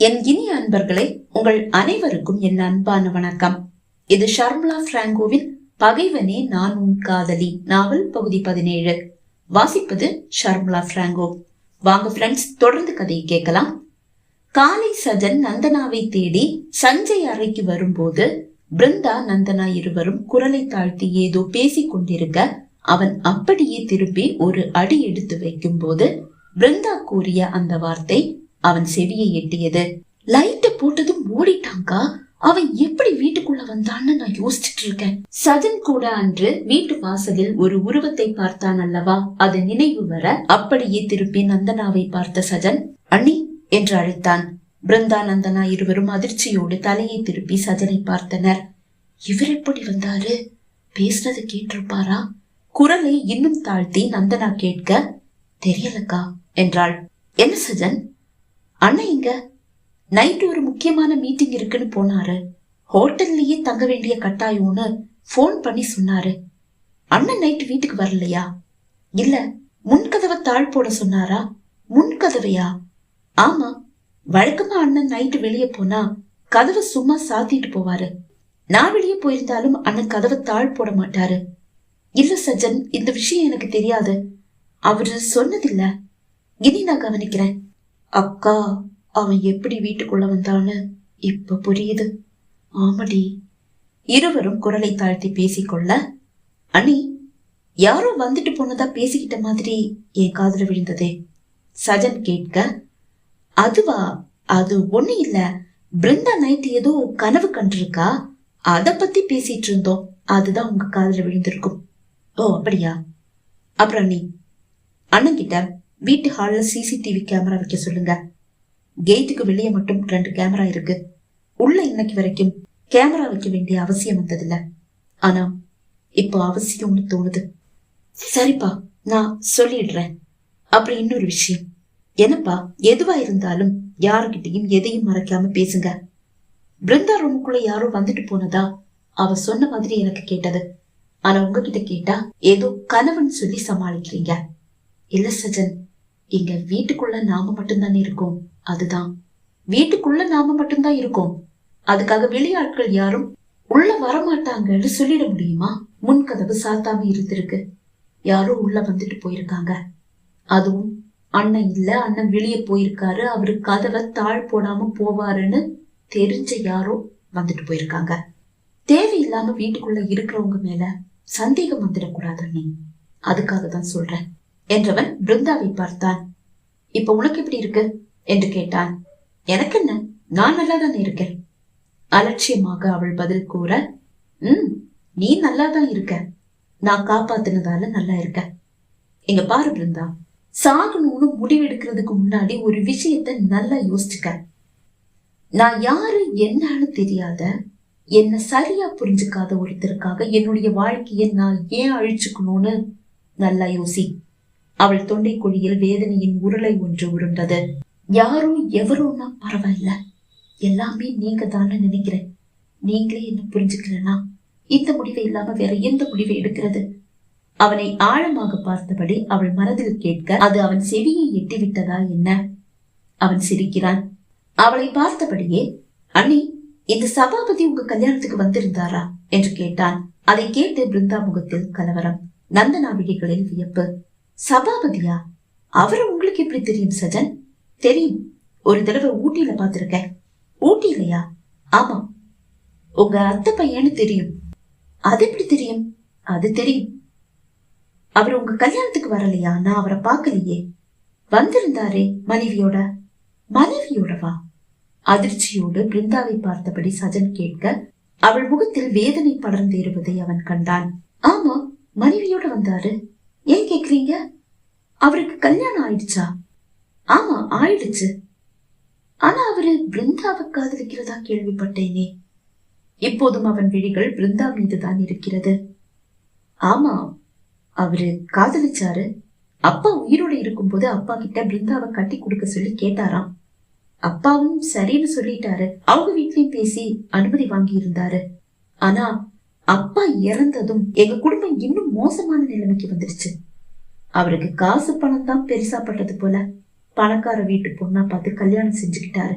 என் இனிய அன்பர்களே உங்கள் அனைவருக்கும் என் அன்பான வணக்கம். இது ஷர்மிளா பிராங்கோவின் பகைவனே நான் உன் காதலி நாவல் பகுதி பதினேழு. வாசிப்பது ஷர்மிளா பிராங்கோ. வாங்க ஃப்ரெண்ட்ஸ் தொடர்ந்து கதையை கேட்கலாம். காலை சஜன் நந்தனாவை தேடி சஞ்சய் அறைக்கு வரும்போது பிருந்தா நந்தனா இருவரும் குரலை தாழ்த்தி ஏதோ பேசிக் கொண்டிருக்க அவன் அப்படியே திருப்பி ஒரு அடி எடுத்து வைக்கும் போது பிருந்தா கூறிய அந்த வார்த்தை அவன் செவியை எட்டியது. லைட்ட போட்டதும் ஓடிட்டாங்கா அவன் எப்படி வீட்டுக்குள்ள வந்தான்னு நான் யோசிச்சுட்டு இருக்கேன். சஜன் கூட அன்று வீட்டு வாசலில் ஒரு உருவத்தை பார்த்தான் அல்லவா? அது நினைவு வர அப்படியே திருப்பி நந்தனாவை பார்த்த சஜன் அண்ணி என்று அழைத்தான். பிருந்தா நந்தனா இருவரும் அதிர்ச்சியோடு தலையை திருப்பி சஜனை பார்த்தனர். இவர் எப்படி வந்தாரு? பேசுனது கேட்டிருப்பாரா? குரலை இன்னும் தாழ்த்தி நந்தனா கேட்க தெரியலக்கா என்றாள். என்ன சஜன்? அண்ணா இங்க நைட் ஒரு முக்கியமான மீட்டிங் இருக்குன்னு போனாரு. ஹோட்டல்லையே தங்க வேண்டிய கட்டாயம்னு ஃபோன் பண்ணி சொன்னாரு. அண்ணன் நைட் வீட்டுக்கு வரலையா? இல்ல முன்கதவை தாழ் போட சொன்னாரா? முன்கதவையா? ஆமா வழக்கமா அண்ணன் நைட்டு வெளியே போனா கதவை சும்மா சாத்திட்டு போவாரு. நான் வெளியே போயிருந்தாலும் அண்ணன் கதவை தாழ் போட மாட்டாரு. இல்ல சஜன் இந்த விஷயம் எனக்கு தெரியாது. அவரு சொன்னதில்ல. இனி நான் கவனிக்கிறேன். அக்கா அவன் எப்படி வீட்டுக்குள்ள வந்தான்னு இப்ப புரியுது. ஆமடி. இருவரும் குரலை தாழ்த்தி பேசிக்கொள்ள அண்ணி யாரோ வந்துட்டு போனதா பேசிக்கிட்ட மாதிரி என் காதல விழுந்ததே. சஜன் கேட்க அதுவா? அது ஒண்ணு இல்ல. பிருந்தா நைட் ஏதோ கனவு கண்டிருக்கா? அத பத்தி பேசிட்டு இருந்தோம். அதுதான் உங்க காதல விழுந்திருக்கும். ஓ அப்படியா? அப்புறம் நீ அண்ணன் கிட்ட வீட்டு ஹாலில் சிசிடிவி கேமரா வைக்க சொல்லுங்க. கேட்டுக்கு வெளியே மட்டும் ரெண்டு கேமரா இருக்கு. உள்ள இன்னைக்கு வரைக்கும் கேமரா வைக்க வேண்டிய அவசியம் வந்ததில்ல. ஆனா இப்போ அவசியம்னு தோணுது. சரிப்பா நான் சொல்லிடுறேன். அப்புறம் இன்னொரு விஷயம். என்னப்பா எதுவா இருந்தாலும் யாருக்கிட்டையும் எதையும் மறைக்காம பேசுங்க. பிருந்தா ரூமுக்குள்ள யாரோ வந்துட்டு போனதா அவ சொன்ன மாதிரி எனக்கு கேட்டது. ஆனா உங்ககிட்ட கேட்டா ஏதோ கனவுன்னு சொல்லி சமாளிக்கிறீங்க. இல்ல சஜன் இங்க வீட்டுக்குள்ள நாம மட்டும்தானே இருக்கோம். அதுதான். வீட்டுக்குள்ள நாம மட்டும்தான் இருக்கோம். அதுக்காக வெளியாட்கள் யாரும் உள்ள வரமாட்டாங்கன்னு சொல்லிட முடியுமா? முன்கதவு சாத்தாம இருந்திருக்கு. யாரோ உள்ள வந்துட்டு போயிருக்காங்க. அதுவும் அண்ணன் இல்ல அண்ணன் வெளியே போயிருக்காரு அவரு கதவை தாழ் போடாம போவாருன்னு தெரிஞ்ச யாரோ வந்துட்டு போயிருக்காங்க. தேவையில்லாம வீட்டுக்குள்ள இருக்கிறவங்க மேல சந்தேகம் வந்துடக்கூடாது அண்ணி. அதுக்காக தான் சொல்றேன். என்றவன் பிருந்தாவை பார்த்தான். இப்ப உனக்கு எப்படி இருக்கு? என்று கேட்டான். எனக்கு என்ன நான் நல்லா தானே இருக்கேன். அலட்சியமாக அவள் பதில் கூற உம் நீ நல்லா தான் இருக்க. நான் காப்பாத்தினதால நல்லா இருக்க. இங்க பாரு பிருந்தா சாகணும்னு முடிவெடுக்கிறதுக்கு முன்னாடி ஒரு விஷயத்த நல்லா யோசிச்சுக்க. நான் யாரு என்னன்னு தெரியாத என்ன சரியா புரிஞ்சுக்காத ஒருத்தருக்காக என்னுடைய வாழ்க்கையை நான் ஏன் அழிச்சுக்கணும்னு நல்லா யோசி. அவள் தொண்டை குழியில் வேதனையின் உருளை ஒன்று உருண்டது. யாரோ எவரோன்னா பரவாயில்ல. எல்லாமே நீங்க தானே நினைக்கிறேன். நீங்களே என்ன புரிஞ்சுக்கலனா? இந்த முடிவை இல்லாம வேற எந்த முடிவை எடுக்கிறது? அவனை ஆழமாக பார்த்தபடி அவள் மனதில் கேட்க அது அவன் செவியை எட்டிவிட்டதா என்ன? அவன் சிரிக்கிறான். அவளை பார்த்தபடியே அண்ணி இந்த சபாபதி உங்க கல்யாணத்துக்கு வந்திருந்தாரா? என்று கேட்டான். அதை கேட்டு பிருந்தா முகத்தில் கலவரம். நந்தனா விழிகளில் வியப்பு. சபாபதியா? அவரை உங்களுக்கு எப்படி தெரியும் சஜன்? தெரியும். ஒரு தடவை ஊட்டியில பாத்திருக்கேன் ஊட்டியிலையா? ஆமா. உங்க அத்தை பையன்னு தெரியும். அது எப்படி தெரியும்? அது தெரியும். அவர் உங்க கல்யாணத்துக்கு வரலையா? நான் அவரை பார்க்கலையே. வந்திருந்தாரே மனைவியோட. மனைவியோடவா? அதிர்ச்சியோடு பிருந்தாவை பார்த்தபடி சஜன் கேட்க அவள் முகத்தில் வேதனை படர்ந்தேறுவதை அவன் கண்டான். ஆமா மனைவியோட வந்தாரு. ஏன் கேக்குறீங்க? அவருக்கு கல்யாணம் ஆயிடுச்சா? ஆமா ஆயிடுச்சு. ஆனா அவரு பிருந்தாவை காதலிக்கிறதா கேள்விப்பட்டேனே. இப்போதும் அவன் விழிகள் பிருந்தா மீதுதான் இருக்கிறது. ஆமா அவரு காதலிச்சாரு. அப்பா உயிரோட இருக்கும்போது அப்பா கிட்ட பிருந்தாவை கட்டி கொடுக்க சொல்லி கேட்டாராம். அப்பாவும் சரின்னு சொல்லிட்டாரு. அவங்க வீட்லயும் பேசி அனுமதி வாங்கி இருந்தாரு ஆனா அப்பா இறந்ததும் எங்க குடும்பம் இன்னும் மோசமான நிலைமைக்கு வந்துருச்சு. அவருக்கு காசு பணம் தான் பெருசா பட்டது போல பணக்கார வீட்டு பொண்ணா பார்த்து கல்யாணம் செஞ்சுக்கிட்டாரு.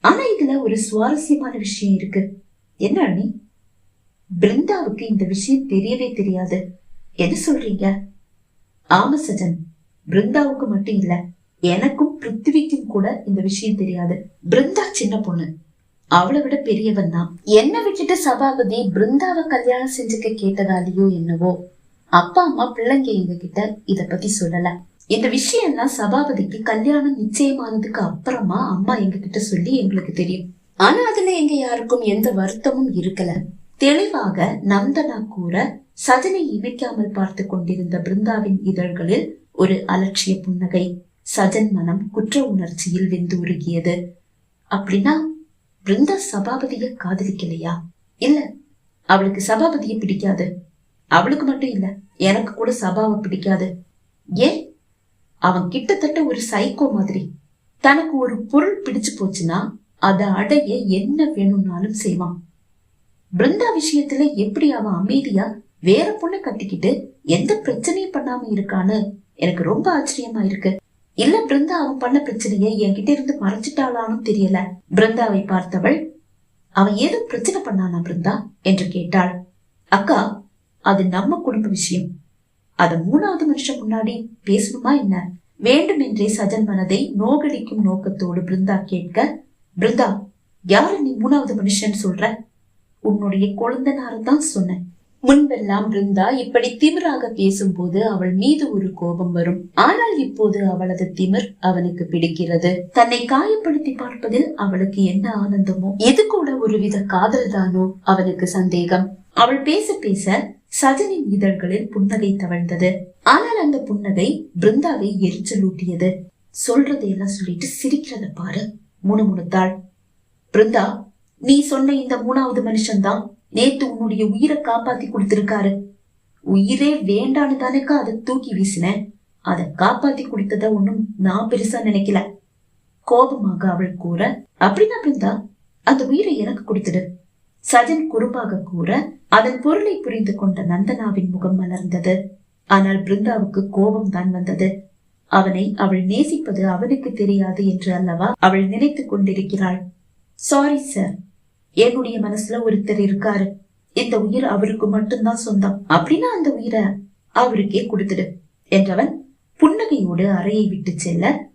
ஆனா இதுல ஒரு சுவாரஸ்யமான விஷயம் இருக்கு. என்ன அண்ணி? பிருந்தாவுக்கு இந்த விஷயம் தெரியவே தெரியாது. எது சொல்றீங்க? ஆமா சஜன் பிருந்தாவுக்கு மட்டும் இல்ல எனக்கும் பிருத்திவிக்கும் கூட இந்த விஷயம் தெரியாது. பிருந்தா சின்ன பொண்ணு. அவளை விட பெரியவன் தான். என்ன விட்டுட்டு சபாபதி பிருந்தாவை கல்யாணம் செஞ்சுக்க கேட்டதாலேயோ என்னவோ அப்பா அம்மா பிள்ளைங்க எங்க கிட்ட இத பத்தி சொல்லல. இந்த விஷயம் எல்லாம் சபாபதிக்கு கல்யாணம் நிச்சயமானதுக்கு அப்புறமா அம்மா எங்க கிட்ட சொல்லி எங்களுக்கு தெரியும். ஆனா அதுல எங்க யாருக்கும் எந்த வருத்தமும் இருக்கல. தெளிவாக நந்தனா கூற சஜனை இமைக்காமல் பார்த்து கொண்டிருந்த பிருந்தாவின் இதழ்களில் ஒரு அலட்சிய புன்னகை சஜன் மனம் குற்ற உணர்ச்சியில் வெந்து உருகியது அப்படின்னா பிருந்தா சபாபதிய காதலிக்கலையா? இல்ல அவளுக்கு சபாபதியை பிடிக்காது. அவளுக்கு மட்டும் இல்ல எனக்கு கூட சபாவை பிடிக்காது. ஏன்? அவன் கிட்டத்தட்ட ஒரு சைக்கோ மாதிரி. தனக்கு ஒரு பொருள் பிடிச்சு போச்சுன்னா அதை அடைய என்ன வேணும்னாலும் செய்வான். பிருந்தா விஷயத்துல எப்படி அவன் அமைதியா வேற பொண்ணை கட்டிக்கிட்டு எந்த பிரச்சனையும் பண்ணாம இருக்கான்னு எனக்கு ரொம்ப ஆச்சரியமா இருக்கு. இல்ல பிருந்தா அவன் பண்ண பிரச்சனைய என்கிட்ட இருந்து மறைச்சிட்டாளான்னு தெரியல. பிருந்தாவை பார்த்தவள் அவன் ஏதோ பிரச்சனை பண்ணானா பிருந்தா? என்று கேட்டாள். அக்கா அது நம்ம குடும்ப விஷயம். அத மூணாவது மனுஷன் முன்னாடி பேசணுமா என்ன? வேண்டுமென்றே சஜன் மனதை நோகடிக்கும் நோக்கத்தோடு பிருந்தா கேட்க பிருந்தா யாரு நீ மூணாவது மனுஷன் சொல்ற? உன்னுடைய கொழுந்தனார தான் சொன்னேன். முன்பெல்லாம் பிருந்தா இப்படி திமிராக பேசும்போது அவள் மீது ஒரு கோபம் வரும். ஆனால் இப்போது அவளது திமிர் அவனுக்கு பிடிக்கிறது. தன்னை காயப்படுத்தி பார்ப்பதில் அவளுக்கு என்ன ஆனந்தமோ? இது கூட ஒருவித காதல் தானோ? அவனுக்கு சந்தேகம். அவள் பேச பேச சஜனின் இதழ்களில் புன்னகை தவழ்ந்தது. ஆனால் அந்த புன்னகை பிருந்தாவை எரிச்சலூட்டியது. சொல்றதையெல்லாம் சொல்லிட்டு சிரிக்கிறத பாரு முணுமுணுத்தாள். பிருந்தா நீ சொன்ன இந்த மூணாவது மனுஷன்தான். நேத்து உன்னுடைய உயிரை காப்பாத்தி கொடுத்திருக்காரு. உயிரே வேண்டான்னு தானேக்கா அதை தூக்கி வீசினேன் அதை காப்பாத்தி கொடுத்தத ஒண்ணும் நான் பெருசா நினைக்கல. கோபமாக அவள் கூற அப்படின்னா பிருந்தா அந்த உயிரை எனக்கு கொடுத்துடு. சஜன் குறும்பாக கூற அதன் பொருளை புரிந்து கொண்ட நந்தனாவின் முகம் மலர்ந்தது. ஆனால் பிருந்தாவுக்கு கோபம் தான் வந்தது. அவனை அவள் நேசிப்பது அவனுக்கு தெரியாது என்று அல்லவா அவள் நினைத்துக் கொண்டிருக்கிறாள். சாரி சார் என்னுடைய மனசுல ஒருத்தர் இருக்காரு. இந்த உயிர் அவருக்கு மட்டும்தான் சொந்தம். அப்படின்னா அந்த உயிரை அவருக்கே கொடுத்துடு என்றவன் புன்னகையோடு அறையை விட்டு செல்ல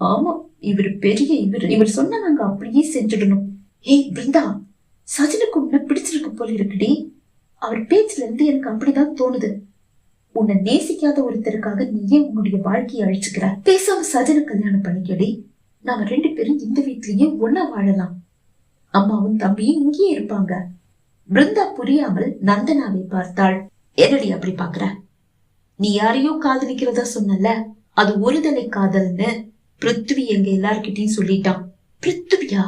ஆமா இவர் பெரிய இவர். இவர் சொன்ன நாங்க அப்படியே செஞ்சிடணும். ஏய் பிருந்தா சஜனுக்கு உன்னை பிடிச்சிருக்கு போல இருக்குடி. அவர் பேச்சுல இருந்து எனக்கு அப்படிதான் தோணுது. உன்னை நேசிக்காத ஒருத்தருக்காக நீயே உன்னுடைய வாழ்க்கையை அழிச்சுக்கிற. பேசாம சஜனை கல்யாணம் பண்ணிக்கடி. நாம ரெண்டு பேரும் இந்த வீட்லயே ஒன்னா வாழலாம். அம்மாவும் தம்பியும் இங்கேயே இருப்பாங்க. பிருந்தா புரியாமல் நந்தனாவை பார்த்தாள். என்னடி அப்படி பாக்குற? நீ யாரையோ காதலிக்கிறதா சொன்னல அது ஒருதலை காதல்னு பிருத்வி எங்க எல்லார்கிட்டயும் சொல்லிட்டான். பிருத்வியா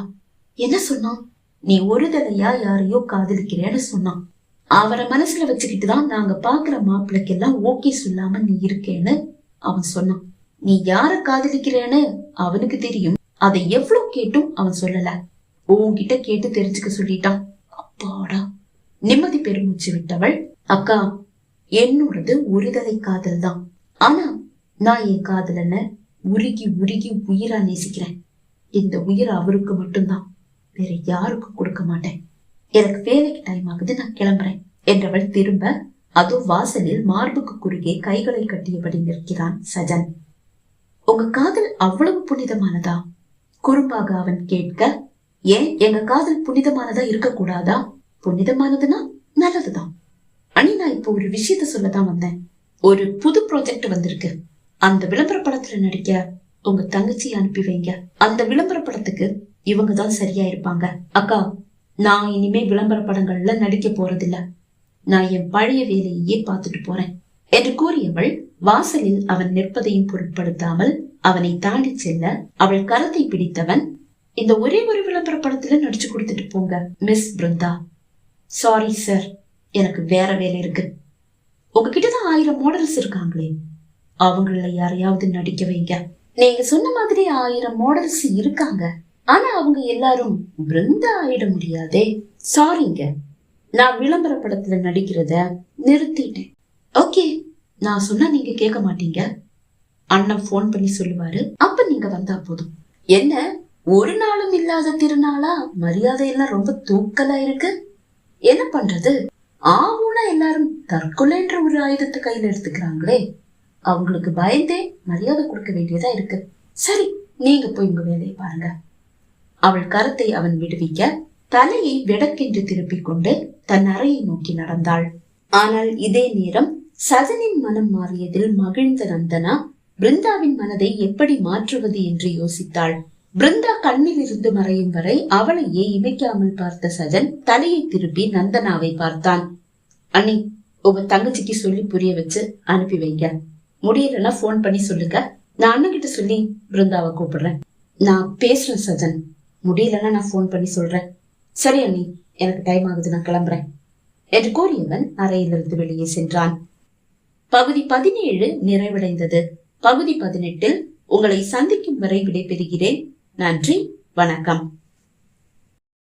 என்ன சொன்னான்? நீ ஒருதலையா யாரையோ காதலிக்கிறேன்னு சொன்னான். அவரை மனசுல வச்சுக்கிட்டு தான் நாங்க பாக்குற மாப்பிள்ளைக்கெல்லாம் ஓகே சொல்லாம நீ இருக்கேன்னு அவன் சொன்னான். நீ யார காதலிக்கிறேன்னு அவனுக்கு தெரியும். அதை எவ்வளவு கேட்டும் அவன் சொல்லல. உன்கிட்ட கேட்டு தெரிஞ்சுக்க சொல்லிட்டான் அப்பாடா. நிம்மதி பெருமூச்சு விட்டவள். அக்கா என்னோடது ஒருதலை காதல் தான். ஆனா நான் என் காதலன உருகி உருகி உயிரா நேசிக்கிறேன். இந்த உயிர் அவருக்கு மட்டும்தான். வேற யாருக்கும் கொடுக்க மாட்டேன். எனக்கு வேலைக்கு டைம் ஆகுது நான் கிளம்புறேன் என்றவள் திரும்ப அதோ வாசலில் மார்புக்கு குறுகே கைகளை கட்டியபடி நிற்கிறான் சஜன். உங்க காதல் அவ்வளவு புனிதமானதா? குறும்பாக அவன் கேட்க ஏன் எங்க காதல் புனிதமானதா இருக்க கூடாதா புனிதமானதுன்னா நல்லதுதான். அனி நான் இப்போ ஒரு விஷயத்த சொல்லதான் வந்தேன். ஒரு புது ப்ராஜெக்ட் வந்திருக்கு. அந்த விளம்பர படத்துல நடிக்க உங்க தங்கச்சி அனுப்பி வைங்க. அந்த விளம்பர படத்துக்கு இவங்க தான் சரியா இருப்பாங்க. அக்கா நான் இனிமே விளம்பர படங்கள்ல நடிக்க போறதில்ல. நான் என் பழைய வேலையே பார்த்துட்டு போறேன் என்று கூறியவள் வாசலில் அவன் நிற்பதையும் பொருட்படுத்தாமல் அவனை தாண்டி செல்ல அவள் கரத்தை பிடித்தவன் இந்த ஒரே ஒரு விளம்பர படத்துல நடிச்சு கொடுத்துட்டு போங்க மிஸ் பிருந்தா. சாரி சார் எனக்கு வேற வேலை இருக்கு. உங்ககிட்ட தான் ஆயிரம் மாடல்ஸ் இருக்காங்களே. அவங்கள யாரையாவது நடிக்க வைங்க. நீங்க சொன்ன மாதிரி ஆயிரம் மாடல்ஸ் இருக்காங்க. ஆனா அவங்க எல்லாரும் பிருந்தா ஆயிட முடியாதே. சாரிங்க நான் விளம்பர படத்துல நடிக்கிறத நிறுத்திட்டேன். ஓகே நான் சொன்னா நீங்க கேட்க மாட்டீங்க. அண்ணன் ஃபோன் பண்ணி சொல்லுவாரு. அப்ப நீங்க வந்தா போதும். என்ன? ஒரு நாள் இல்லாத திருநாளா? மரியாதை எல்லாம் ரொம்ப தூக்கலா இருக்கு. என்ன பண்றது? ஆவுனா எல்லாரும் தற்கொலைன்ற ஒரு ஆயுதத்தை கையில எடுத்துக்கிறாங்களே. அவங்களுக்கு பயந்தே மரியாதை கொடுக்க வேண்டியதா இருக்கு. சரி நீங்க போய் உங்க வேலையை பாருங்க. அவள் கரத்தை அவன் விடுவிக்க தலையை விடக்கென்று திருப்பிக் கொண்டு தன் அறையை நோக்கி நடந்தாள். ஆனால் இதே நேரம் சதனின் மனம் மாறியதில் மகிழ்ந்த நந்தனா பிருந்தாவின் மனதை எப்படி மாற்றுவது என்று யோசித்தாள். பிருந்தா கண்ணில் இருந்து மறையும் வரை அவளையே இமைக்காமல் பார்த்த சஜன் தலையை திருப்பி நந்தனாவை பார்த்தான். அண்ணி உங்க தங்கச்சிக்கு சொல்லி புரிய வச்சு அனுப்பி வைங்க. முடியலன்னா போன் பண்ணி சொல்லுங்க. நான் அண்ணன் கிட்ட சொல்லி பிருந்தாவை கூப்பிடுறேன். நான் பேசுறேன் சஜன். முடியலன்னா நான் போன் பண்ணி சொல்றேன். சரி அண்ணி எனக்கு டைம் ஆகுது நான் கிளம்புறேன். என்று கூறியவன் அறையிலிருந்து வெளியே சென்றான். பகுதி பதினேழு நிறைவடைந்தது. பகுதி பதினெட்டில் உங்களை சந்திக்கும் வரை விடைபெறுகிறேன். நன்றி வணக்கம்.